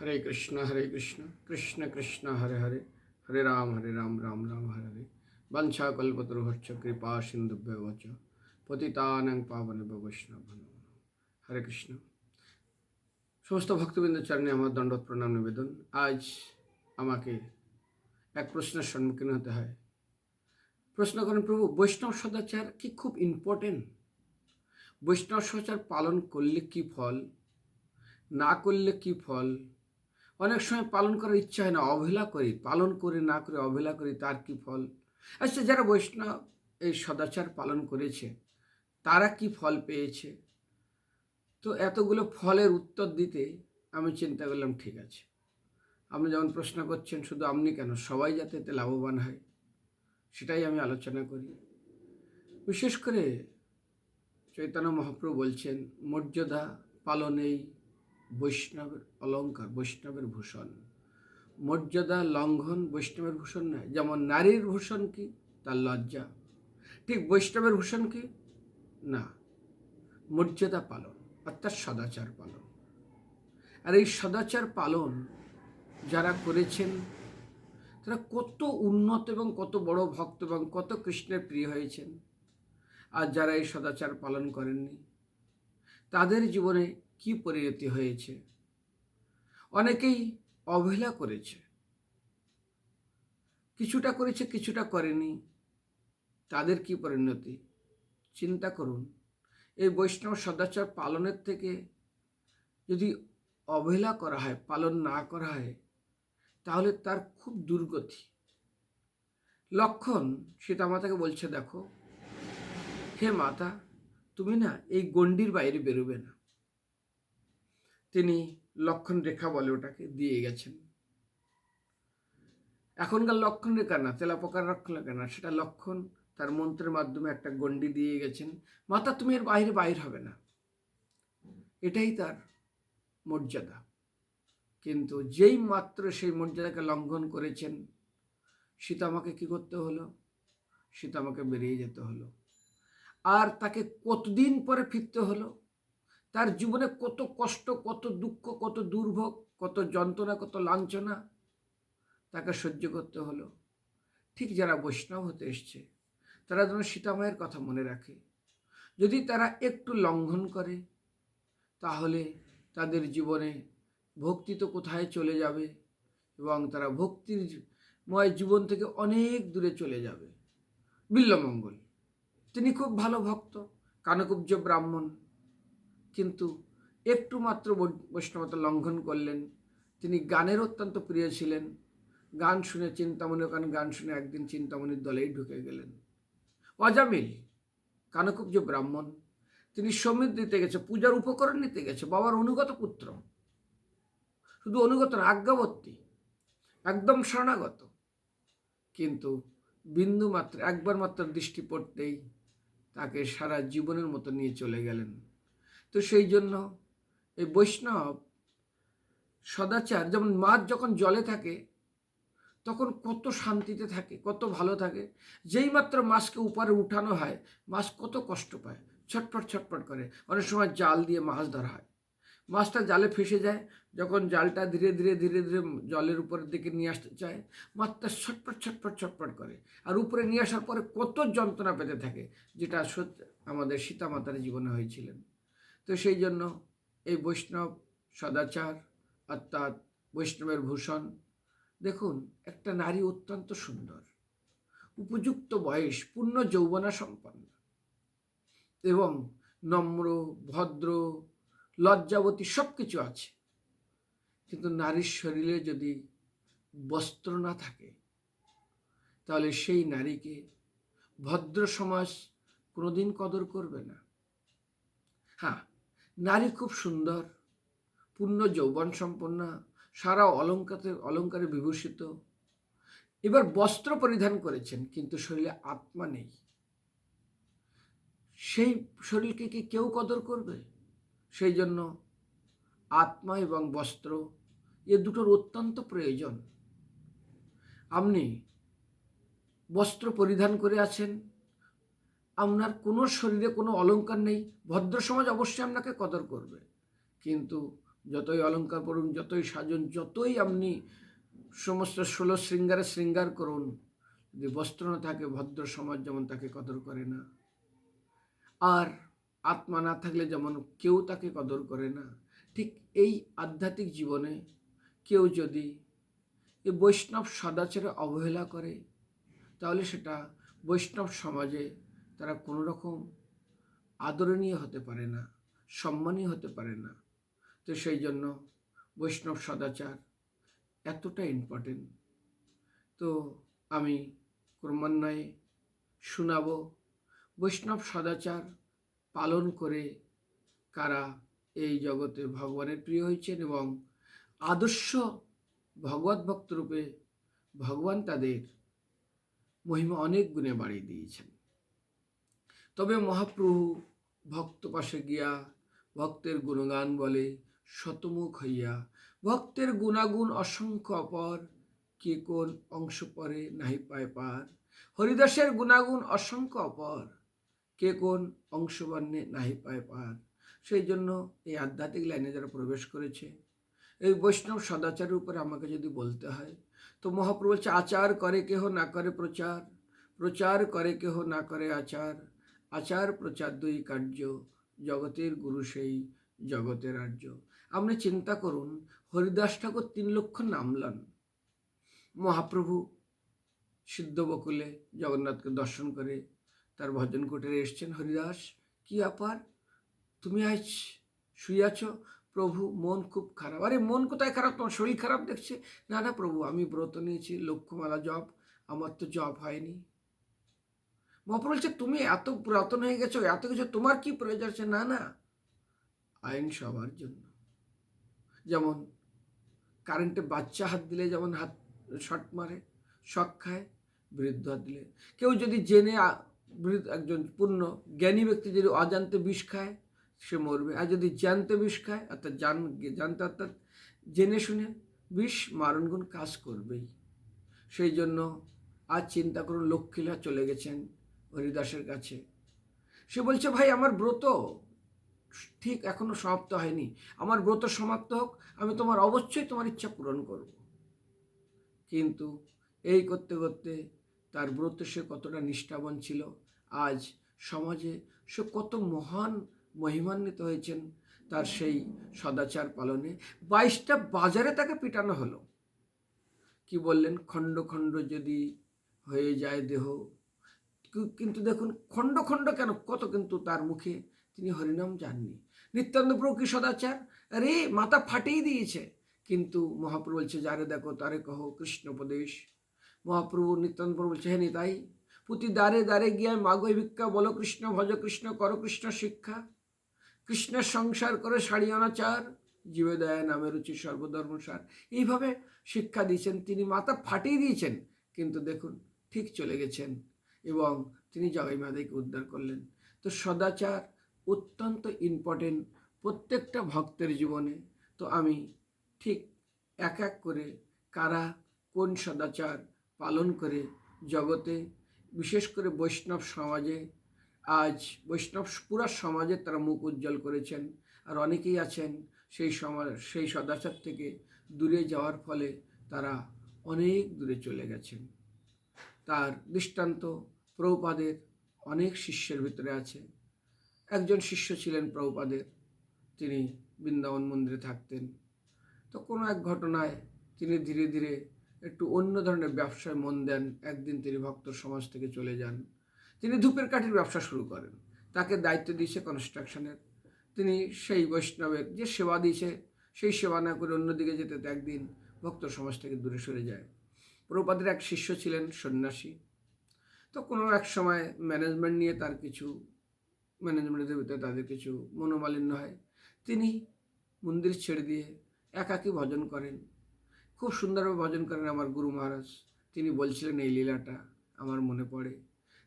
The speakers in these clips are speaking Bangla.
হরে কৃষ্ণ হরে কৃষ্ণ কৃষ্ণ কৃষ্ণ, হরে হরে হরে রাম হরে রাম রাম রাম, হরে হরে। বঞ্ছা কল্পতরুহচ্ছ কৃপা সিন্ধুভ্যবচ পতিতানং পাবন বৈষ্ণব হরে কৃষ্ণ। সমস্ত ভক্তবৃন্দ চরণে আমার দণ্ডত প্রণাম নিবেদন। আজ আমাকে এক প্রশ্নের সম্মুখীন হতে হয়। প্রশ্ন করেন, প্রভু, বৈষ্ণব সদাচার কি খুব ইম্পর্টেন্ট বৈষ্ণব সদাচার পালন করলে কি ফল? না করলে কি ফল? অনেক সময় পালন করার ইচ্ছা হয় না, অবহেলা করি, পালন করে, না করে, অবহেলা করি, তার কি ফল? আচ্ছা যারা বৈষ্ণব এই সদাচার পালন করেছে, তারা কি ফল পেয়েছে? তো এতগুলো ফলের উত্তর দিতে আমি চিন্তা করলাম, ঠিক আছে। আপনি যেমন প্রশ্ন করছেন, শুধু আপনি কেন? সবাই যাতে এতে লাভবান হয়, সেটাই আমি আলোচনা করি। বিশেষ করে চৈতন্য মহাপ্রভু বলছেন, মর্যাদা পালনেই বৈষ্ণবের অলঙ্কার বৈষ্ণবের ভূষণ। মর্যাদা লঙ্ঘন বৈষ্ণবের ভূষণ নয়। যেমন নারীর ভূষণ কি, তার লজ্জা। ঠিক বৈষ্ণবের ভূষণ কি? না। মর্যাদা পালন, অর্থাৎ সদাচার পালন। আর এই সদাচার পালন যারা করেছেন, তারা কত উন্নত এবং কত বড় ভক্ত এবং কত কৃষ্ণের প্রিয় হয়েছেন। আর যারা এই সদাচার পালন করেননি, তাদের জীবনে কি পরিণতি হয়েছে? অনেকেই অবহেলা করেছে। কিছুটা করেছে, কিছুটা করেনি। তাদের কি পরিণতি? চিন্তা করুন। এই বৈষ্ণব সদাচার পালনের থেকে যদি অবহেলা করা হয়, পালন না করা হয়, তাহলে তার খুব দুর্গতি। লক্ষণ সীতামাতাকে বলছে, দেখো, হে মাতা, তুমি না এই গণ্ডির বাইরে বেরোবে না। তিনি লক্ষণ রেখা বলে ওটাকে দিয়ে গেছেন। এখনকার লক্ষণ রেখা না তেলাপোকার লক্ষণ রেখা না সেটা লক্ষণ, তার মন্ত্রের মাধ্যমে একটা গণ্ডি দিয়ে গেছেন। মাতা, তুমি এর বাইরে বাইর হবে না। এটাই তার মর্যাদা। কিন্তু যেই মাত্র সেই মর্যাদাকে লঙ্ঘন করেছেন সীতামাকে কি করতে হলো? সীতামাকে বেরিয়ে যেতে হলো। আর তাকে কতদিন পরে ফিরতে হলো? তার জীবনে কত কষ্ট, কত দুঃখ, কত দুর্ভোগ, কত যন্ত্রণা, কত লাঞ্ছনা তাকে সহ্য করতে হলো। ঠিক যারা বৈষ্ণব হতে এসছে, তারা যেন সীতামায়ের কথা মনে রাখে। যদি তারা একটু লঙ্ঘন করে, তাহলে তাদের জীবনে ভক্তি তো কোথায় চলে যাবে এবং তারা ভক্তির ময় জীবন থেকে অনেক দূরে চলে যাবে। বিল্লমঙ্গল, তিনি খুব ভালো ভক্ত কানকুব্জ ব্রাহ্মণ। কিন্তু একটু মাত্র বৈষ্ণবতা লঙ্ঘন করলেন। তিনি গানের অত্যন্ত প্রিয় ছিলেন। গান শুনে চিন্তামণি ওখানে গান শুনে একদিন চিন্তামণির দলেই ঢুকে গেলেন। অজামিল কানকুব্জ ব্রাহ্মণ, তিনি সমৃদ্ধ দিতে গেছে, পূজার উপকরণ নিতে গেছে, বাবার অনুগত পুত্র। শুধু অনুগত আজ্ঞাবর্তী একদম শরণাগত। কিন্তু বিন্দু মাত্র একবার মাত্র দৃষ্টি পড়তেই তাকে সারা জীবনের মতো নিয়ে চলে গেলেন। তো সেই জন্য এই বৈষ্ণব, সদাচার, যেমন মাছ যখন জলে থাকে, তখন কত শান্তিতে থাকে, কত ভালো থাকে। যেই মাত্র মাছকে উপরে উঠানো হয়, মাছ কত কষ্ট পায়, ছটফট ছটফট করে। অনেক সময় জাল দিয়ে মাছ ধরা হয়। মাছটা জালে ফেসে যায়, যখন জালটা ধীরে ধীরে ধীরে ধীরে জলের উপরের দিকে নিয়ে আসতে চায়, মাছটা ছটফট ছটফট ছটফট করে। আর উপরে নিয়ে আসার পরে কত যন্ত্রণা পেতে থাকে, যেটা সত্য আমাদের সীতামাতার জীবনে হয়েছিলেন। তো সেই জন্য এই বৈষ্ণব সদাচার অর্থাৎ বৈষ্ণবের ভূষণ, দেখুন, একটা নারী অত্যন্ত সুন্দর, উপযুক্ত বয়স, পূর্ণ যৌবনা সম্পন্ন এবং নম্র, ভদ্র, লজ্জাবতী সব কিছু আছে। কিন্তু নারীর শরীরে যদি বস্ত্র না থাকে, তাহলে সেই নারীকে ভদ্র সমাজ কোনোদিন কদর করবে না। হ্যাঁ নারী খুব সুন্দর, পূর্ণ যৌবন সম্পন্ন, সারা অলঙ্কারে অলঙ্কারে বিভূষিত। এবার বস্ত্র পরিধান করেছেন, কিন্তু শরীরে আত্মা নেই। সেই শরীরকে কি কেউ কদর করবে? সেই জন্য আত্মা এবং বস্ত্র এ দুটোর অত্যন্ত প্রয়োজন। আপনি বস্ত্র পরিধান করে আছেন আপনার কোনো শরীরে কোনো অলঙ্কার নেই। ভদ্র সমাজ অবশ্যই আপনাকে কদর করবে। কিন্তু যতই অলঙ্কার পড়ুন যতই সাজুন, যতই আপনি সমস্ত ষোলো শৃঙ্গারে শৃঙ্গার করুন, যদি বস্ত্র না থাকে, ভদ্র সমাজ যেমন তাকে কদর করে না। আর আত্মা না থাকলে যেমন কেউ তাকে কদর করে না। ঠিক এই আধ্যাত্মিক জীবনে কেউ যদি এই বৈষ্ণব সদাচারে অবহেলা করে, তাহলে সেটা বৈষ্ণব সমাজে তারা কোনো রকম আদরণীয় হতে পারে না, সম্মানীয় হতে পারে না। তো সেই জন্য বৈষ্ণব সদাচার এতটা ইম্পর্টেন্ট তো আমি ক্রমান্বয়ে শোনাবো, বৈষ্ণব সদাচার পালন করে কারা এই জগতে ভগবানের প্রিয় হয়েছেন এবং আদর্শ ভগবত ভক্ত রূপে ভগবান তাদের মহিমা অনেক গুণে বাড়িয়ে দিয়েছেন। তবে মহাপ্রভু ভক্ত পাশে গিয়া ভক্তের গুণগান বলে শতমুখ হইয়া, ভক্তের গুণাগুণ অসংখ্য অপর, কে কোন অংশ পরে নাহি পায় পার? হরিদাসের গুণাগুণ অসংখ্য অপর, কে কোন অংশ বর্ণে নাহি পায় পার? সেই জন্য এই আধ্যাত্মিক লাইনে যারা প্রবেশ করেছে, এই বৈষ্ণব সদাচারের উপরে আমাকে যদি বলতে হয়, তো মহাপ্রভু আচার করে কেহ না করে প্রচার প্রচার করে কেহ না করে আচার। আচার প্রচার দুই কার্য জগতের গুরু সেই, জগতের আর্য। আপনি চিন্তা করুন, হরিদাস ঠাকুর তিন লক্ষ নামলান মহাপ্রভু সিদ্ধ বকুলে জগন্নাথকে দর্শন করে তার ভজন কুটিরে এসছেন। হরিদাস, কি ব্যাপার? তুমি আজ শুয়ে প্রভু, মন খুব খারাপ। আরে, মন কোথায় খারাপ? তোমার শরীর খারাপ দেখছে? না না, প্রভু, আমি ব্রত নিয়েছি, লক্ষ্যমালা জপ। আমার তো জপ হয়নি। মহাপ্রভু বলছে, তুমি এত পুরাতন হয়ে গেছো, এত কিছু, তোমার কি প্রয়োজন? আছে না না, আইন সবার জন্য। যেমন কারেন্টে বাচ্চা হাত দিলে যেমন হাত শর্ট মারে শখ খায় বৃদ্ধ হাত দিলে। কেউ যদি জেনে একজন পূর্ণ জ্ঞানী ব্যক্তি যদি অজান্তে বিষ খায়, সে মরবে। আর যদি জানতে বিষ খায়, অর্থাৎ জান জানতে অর্থাৎ জেনে শুনে বিষ মারণগুণ কাজ করবেই। সেই জন্য আজ চিন্তা করুন, লক্ষ্মীলা চলে গেছেন। হরিদাসের কাছে। সে বলছে, ভাই, আমার ব্রত ঠিক এখনও সমাপ্ত হয়নি। আমার ব্রত সমাপ্ত হোক, আমি তোমার অবশ্যই তোমার ইচ্ছা পূরণ করব। কিন্তু এই করতে করতে তার ব্রত সে কতটা নিষ্ঠাবান ছিল, আজ সমাজে সে কত মহান মহিমান্বিত হয়েছেন তার সেই সদাচার পালনে। বাইশটা বাজারে তাকে পিটানো হলো। কি বললেন, খণ্ড খণ্ড যদি হয়ে যায় দেহ কিন্তু দেখুন, খণ্ড খণ্ড কেন, কত কিন্তু তার মুখে তিনি হরিনাম জাননি। নিত্যানন্দ প্রভু কি সদাচার? আরে মাথা ফাটিয়ে দিয়েছে। কিন্তু মহাপ্রভু বলছে, যারে দেখো, তারে কহ, কৃষ্ণ উপদেশ। মহাপ্রভু নিত্যানন্দ প্রভু বলছে হ্যাঁ তাই পুঁতি দ্বারে দ্বারে গিয়া মাগই ভিক্ষা, বলো কৃষ্ণ, ভজ কৃষ্ণ, করো কৃষ্ণ শিক্ষা। কৃষ্ণের সংসার করে সাড়ি অনাচার জীবে দয়া নামে রুচি সর্বধর্মসার এইভাবে শিক্ষা দিয়েছেন। তিনি মাথা ফাটিয়ে দিয়েছেন। কিন্তু দেখুন, ঠিক চলে গেছেন। এবং তিনি জগাই মাদাইকে উদ্ধার করলেন। তো সদাচার অত্যন্ত ইম্পর্টেন্ট প্রত্যেকটা ভক্তের জীবনে। তো আমি ঠিক এক এক করে কারা কোন সদাচার পালন করে জগতে, বিশেষ করে বৈষ্ণব সমাজে, আজ বৈষ্ণব পুরা সমাজে তারা মুখ উজ্জ্বল করেছেন আর অনেকেই আছেন সেই সমাজ, সেই সদাচার থেকে দূরে যাওয়ার ফলে তারা অনেক দূরে চলে গেছেন। তার দৃষ্টান্ত প্রভুপাদের অনেক শিষ্যের ভিতরে আছে। একজন শিষ্য ছিলেন প্রভুপাদের, তিনি বৃন্দাবন মন্দিরে থাকতেন। তো কোনো এক ঘটনায় তিনি ধীরে ধীরে একটু অন্য ধরনের ব্যবসায় মন দেন, একদিন তিনি ভক্ত সমাজ থেকে চলে যান। তিনি ধূপের কাঠির ব্যবসা শুরু করেন, তাকে দায়িত্ব দিয়েছে কনস্ট্রাকশনের তিনি সেই বৈষ্ণবের যে সেবা দিয়েছে, সেই সেবা না করে অন্যদিকে যেতে একদিন ভক্ত সমাজ থেকে দূরে সরে যায়। প্রভুপাদের এক শিষ্য ছিলেন সন্ন্যাসী তো কোনো এক সময় ম্যানেজমেন্ট নিয়ে তার কিছু ম্যানেজমেন্টের ভিতরে তাদের কিছু মনোমালিন্য হয়। তিনি মন্দির ছেড়ে দিয়ে একাকী ভজন করেন। খুব সুন্দরভাবে ভজন করেন আমার গুরু মহারাজ। তিনি বলছিলেন, এই লীলাটা আমার মনে পড়ে।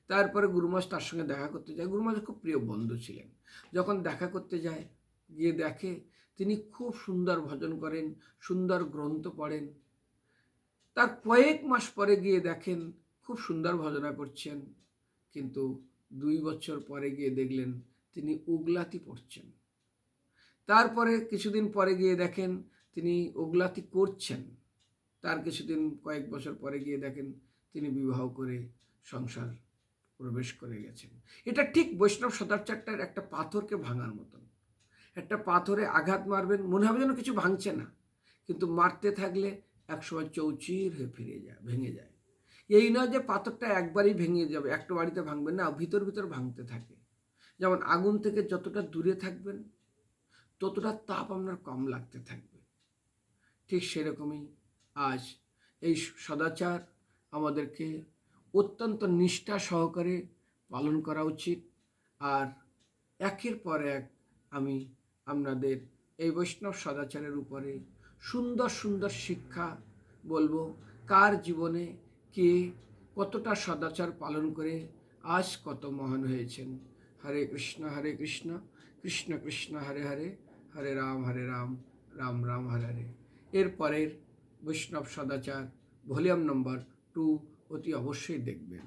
তারপরে গুরুমাস তার সঙ্গে দেখা করতে যায়। গুরুমাস খুব প্রিয় বন্ধু ছিলেন। যখন দেখা করতে যায়, গিয়ে দেখে তিনি খুব সুন্দর ভজন করেন, সুন্দর গ্রন্থ পড়েন। তার কয়েক মাস পরে গিয়ে দেখেন খুব সুন্দর ভজনা করছেন, কিন্তু দুই বছর পরে গিয়ে দেখলেন তিনি উগলাতি পড়ছেন। তারপরে কিছুদিন পরে গিয়ে দেখেন তিনি ওগলাতি করছেন। তার কিছুদিন, কয়েক বছর পরে গিয়ে দেখেন তিনি বিবাহ করে সংসার প্রবেশ করে গেছেন। এটা ঠিক বৈষ্ণব সদাচারটার একটা পাথরকে ভাঙার মতন। একটা পাথরে আঘাত মারবেন, মনে হবে যেন কিছু ভাঙছে না, কিন্তু মারতে থাকলে একসময় চৌচির হয়ে ফিরে যায়, ভেঙে যায়। এই নয় যে পাথরটা একবারই ভেঙে যাবে, একটা বাড়িতে ভাঙবেন না, ভিতর ভিতর ভাঙতে থাকে। যেমন আগুন থেকে যতটা দূরে থাকবেন, ততটা তাপ আপনার কম লাগতে থাকবে। ঠিক সেরকমই আজ এই সদাচার আমাদেরকে অত্যন্ত নিষ্ঠা সহকারে পালন করা উচিত। আর একের পর এক আমি আপনাদের এই বৈষ্ণব সদাচারের উপরে সুন্দর সুন্দর শিক্ষা বলব। কার জীবনে কে কতটা সদাচার পালন করে, আজ কত মহান হয়েছেন। হরে কৃষ্ণ হরে কৃষ্ণ কৃষ্ণ কৃষ্ণ, হরে হরে হরে রাম হরে রাম রাম রাম, হরে হরে। এরপরের বৈষ্ণব সদাচার ভলিউম নম্বর টু অতি অবশ্যই দেখবেন।